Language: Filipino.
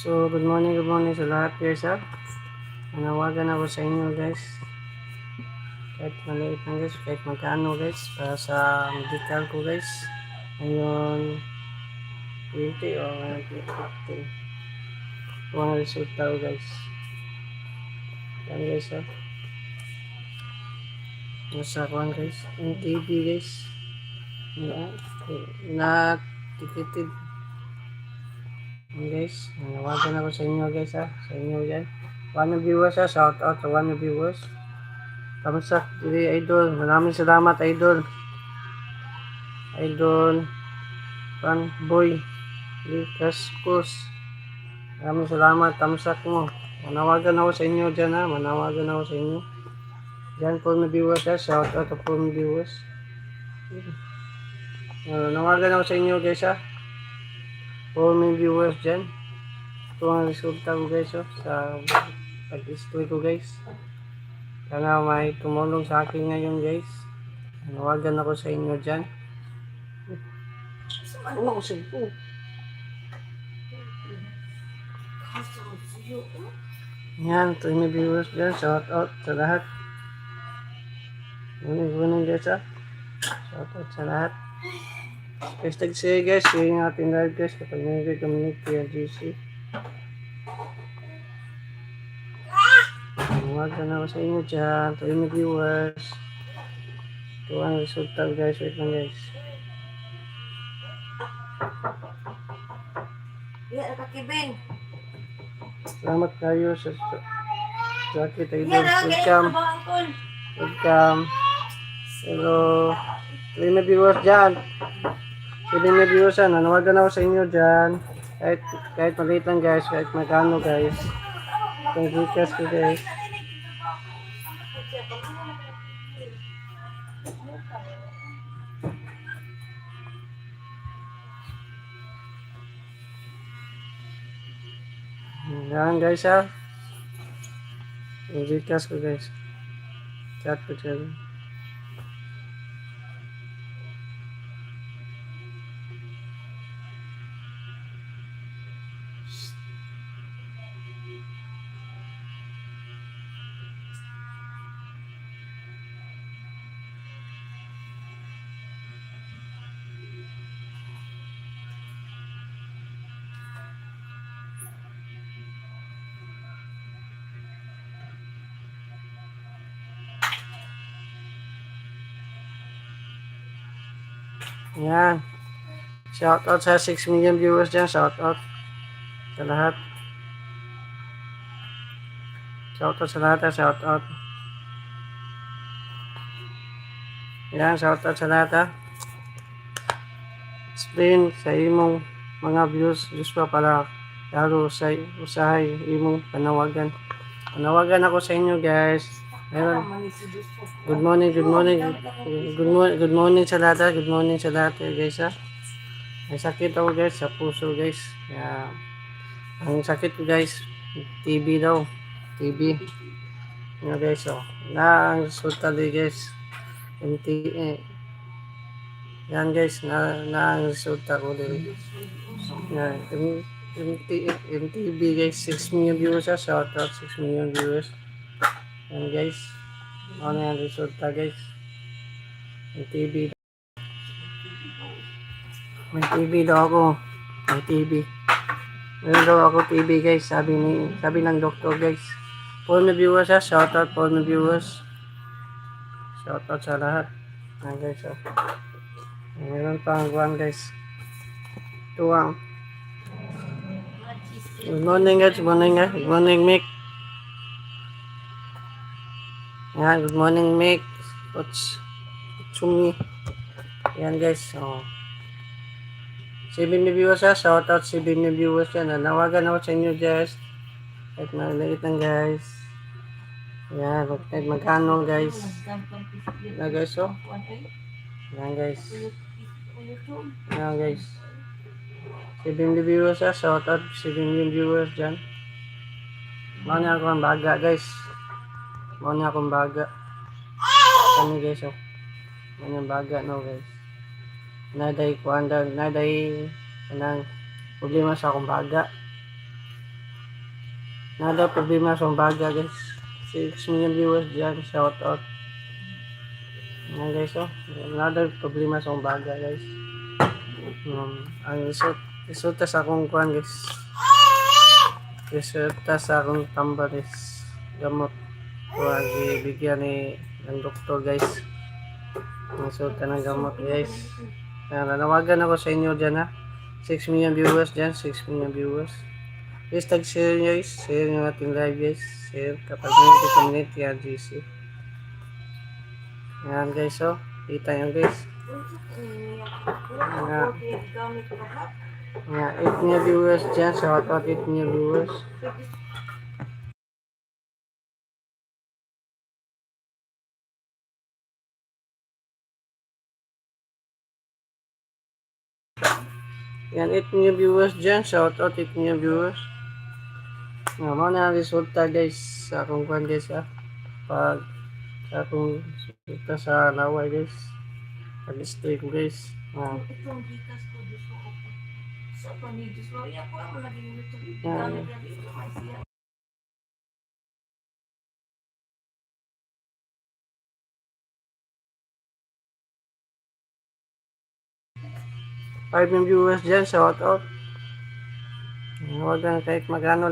So, good morning, good morning sa lahat guys ha. Manawagan ako sa inyo guys. Kahit maliit lang guys, kahit magkano guys, para sa medical ko guys. Ngayon, 20 o ngayon 50. Ito ang resulta ko guys. Yan guys ha. Nasa kuhan guys. Yung TV guys. Na ticketed Yan guys, nanawagan ako sa inyo guys ha, sa inyo yan. One of viewers ha, shout out sa one of viewers. Kamusta, dili idol, maraming salamat idol. Idol, fan boy, Lucas Cruz. Maraming salamat, kamusta mo. Manawagan ako sa inyo dyan ha, manawagan ako sa inyo. Dyan po na viewers ha, shout out po na viewers. Nanawagan ako sa inyo guys ha. For my viewers dyan. Ito ang resulta ko guys oh, sa pag-display ko guys. Sana may tumulong sa akin ngayon guys. Nawagan ako sa inyo dyan. Ano ako sa ito? Yan, ito yung viewers dyan. Shout out sa lahat. Gunin-gunin guys ah. Shout out sa lahat. Hashtag say guys, share yung ating live guys kapag nangyay community ang GC. Huwag na ako sa inyo dyan. Yung mga viewers. Ito ang resulta guys. Wait lang guys. Ya, kakibing. Salamat kayo sa. Ya, dahil Welcome. Welcome. Hello. Yung mga viewers dyan. Yung mga viewers dyan. Nanawagan ako sa inyo dyan. Kahit, kahit maliit lang guys. Kahit magkano guys. Itong Gcash ko guys. Yan guys ha. Yung Gcash ko guys. Chat ko dyan. Yan. Shout out sa 6 million viewers dyan. Shout out sa lahat. Shout out sa lahat. ha. Shout out. Yan. Shout out sa lahat ha. Explain sa imong mga views. Diyos pa pala. Lalo sa usahay imong panawagan. Panawagan ako sa inyo guys. Meron. Good morning, good morning. Good morning, good morning sa lahat. ah. Good morning sa lahat eh, guys ha. May sakit ako guys sa puso guys. Kaya ang sakit guys, TB daw. TB. Nga guys oh. Na ang resulta di guys. MT. Yan guys, na, na ang resulta ko din. Yan, M- MT, MTB guys, 6 million viewers ha. Shout out 6 million viewers. Yan guys. Ano yung resulta guys. May TV. May TV daw ako. May TV. Meron daw ako TV guys. Sabi ni sabi ng doktor guys. My viewers ha. Shout out my viewers. Shout out sa lahat. Yan guys. Oh. Meron pa ang one guys. Tuwang. Good morning guys. Good morning guys. Good morning Mick. Yan, good morning, Mick. Coach Tsumi. Yan, guys. Oh. 7 na viewers ha. Shout out 7 na viewers yan. Nanawagan ako sa inyo, guys. Kahit maliit lang, guys. Yan, kahit magkano, guys. Yan, guys, oh. Yan, guys. Yan, guys. 7 na viewers ha. Shout out 7 na viewers dyan. Mana ako ang baga, guys. Mao na akong baga. Kani guys, oh. Na baga no guys. Naday ko anda, naday kanang problema sa akong baga. Nada problema sa baga guys. 6 million viewers dyan. Shout out. Yan guys oh. Nada problema sa baga guys. Um, ang result, resulta sa akong kuhan guys. Resulta sa akong tamba guys. Gamot. Huwag ibigyan ni ng doktor guys. Resulta ng gamot guys. Kaya nanawagan ako sa inyo dyan ha. 6 million viewers dyan. 6 million viewers. Please tag-share nyo guys. Share nyo ating live guys. Share kapag nyo community yan GC. Yan guys oh. Kita nyo guys. Mga, mga 8 million viewers dyan. Shout out 8 million viewers. Yan 8 million viewers dyan. Shout out 8 million viewers. Nga mo na resulta guys sa akong kwan guys ha. Pag sa akong resulta sa laway guys. Pag-stay ko guys. Ah. Ko. Sa panidis mo, iya ko ang naging ito. 5 viewers dyan, shout out. Huwag na kahit magano